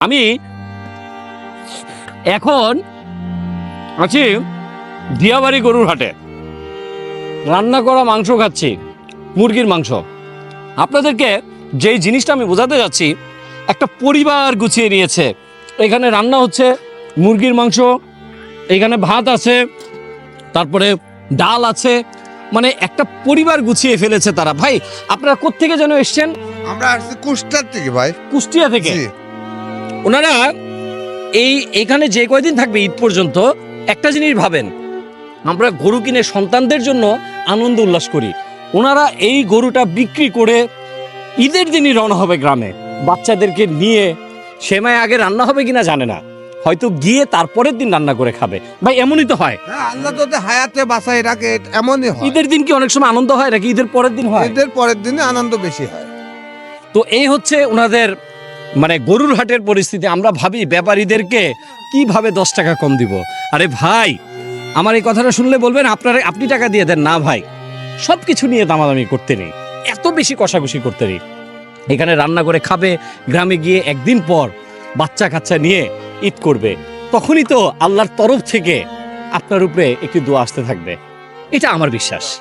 আমি এখন আছি দিয়াবাড়ি গরুর হাটে। রান্না করা মাংস খাচ্ছি মুরগির মাংস। আপনাদেরকে যেই জিনিসটা আমি বোঝাতে যাচ্ছি একটা পরিবার গুছিয়ে নিয়েছে। এখানে রান্না হচ্ছে মুরগির মাংস এখানে ভাত আছে তারপরে ডাল আছে। মানে একটা পরিবার গুছিয়ে ফেলেছে তারা। ভাই আপনারা কোত্থেকে যেন এসছেন? আমরা আসছি কুষ্টার থেকে ভাই। কুষ্টিয়া থেকে। ওনারা এই এখানে যে কয়দিন থাকবে ঈদ পর্যন্ত একটা জিনিস ভাবেন আমরা গরু কিনে সন্তানদের জন্য আনন্দ উল্লাস করি। ওনারা এই গরুটা বিক্রি করে ঈদের দিনই রওনা হবে গ্রামে। বাচ্চাদেরকে নিয়ে সেমাই আগে রান্না হবে কিনা জানে না। হয়তো গিয়ে তারপরের দিন রান্না করে খাবে। ভাই এমনই তো হয়। আল্লাহ তো হায়াতে বাঁচাই রাখে এমনই হয়। ঈদের দিন কি অনেক সময় আনন্দ হয় নাকি ঈদের পরের দিন হয়? ঈদের পরের দিনে আনন্দ বেশি হয়। তো এই হচ্ছে ওনাদের মানে গরুর হাটের পরিস্থিতি, আমরা ভাবি ব্যাপারীদেরকে কীভাবে দশ টাকা কম দিব। আরে ভাই, আমার এই কথাটা শুনলে বলবেন, আপনারা, আপনি টাকা দিয়ে দেন, না ভাই। সব কিছু নিয়ে দামাদামি করতে নেই, এত বেশি কষাকষি করতে নেই। এখানে রান্না করে খাবে, গ্রামে গিয়ে একদিন পর বাচ্চা কাচ্চা নিয়ে ঈদ করবে। তখনই তো আল্লাহর তরফ থেকে আপনার উপরে একটি দোয়া আসতে থাকবে। এটা আমার বিশ্বাস।